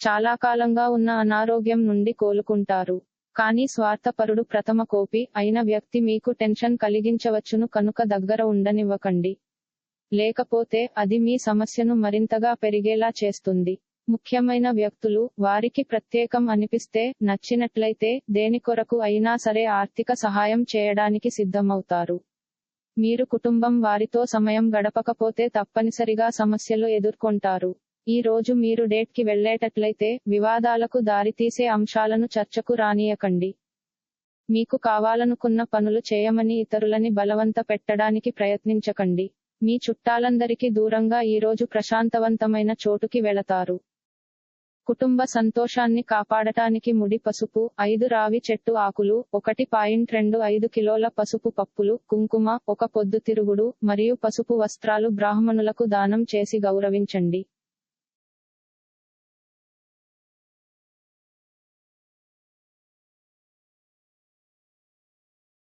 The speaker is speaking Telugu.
చాలా కాలంగా ఉన్న అనారోగ్యం నుండి కోలుకుంటారు. కానీ స్వార్థపరుడు ప్రథమ కోపి అయిన వ్యక్తి మీకు టెన్షన్ కలిగించవచ్చును కనుక దగ్గర ఉండనివ్వకండి. లేకపోతే అది మీ సమస్యను మరింతగా పెరిగేలా చేస్తుంది. ముఖ్యమైన వ్యక్తులు వారికి ప్రత్యేకం అనిపిస్తే నచ్చినట్లయితే దేని కొరకు అయినా సరే ఆర్థిక సహాయం చేయడానికి సిద్ధమవుతారు. మీరు కుటుంబం వారితో సమయం గడపకపోతే తప్పనిసరిగా సమస్యలు ఎదుర్కొంటారు. ఈ రోజు మీరు డేట్కి వెళ్ళేటట్లయితే వివాదాలకు దారితీసే అంశాలను చర్చకు రానియకండి. మీకు కావాలనుకున్న పనులు చేయమని ఇతరులని బలవంత పెట్టడానికి ప్రయత్నించకండి. మీ చుట్టాలందరికీ దూరంగా ఈ రోజు ప్రశాంతవంతమైన చోటుకి వెళతారు. కుటుంబ సంతోషాన్ని కాపాడటానికి ముడి పసుపు ఐదు రావి చెట్టు ఆకులు ఒకటి పాయింట్ రెండు ఐదు కిలోల పసుపు పప్పులు కుంకుమ ఒక పొద్దుతిరుగుడు మరియు పసుపు వస్త్రాలు బ్రాహ్మణులకు దానం చేసి గౌరవించండి.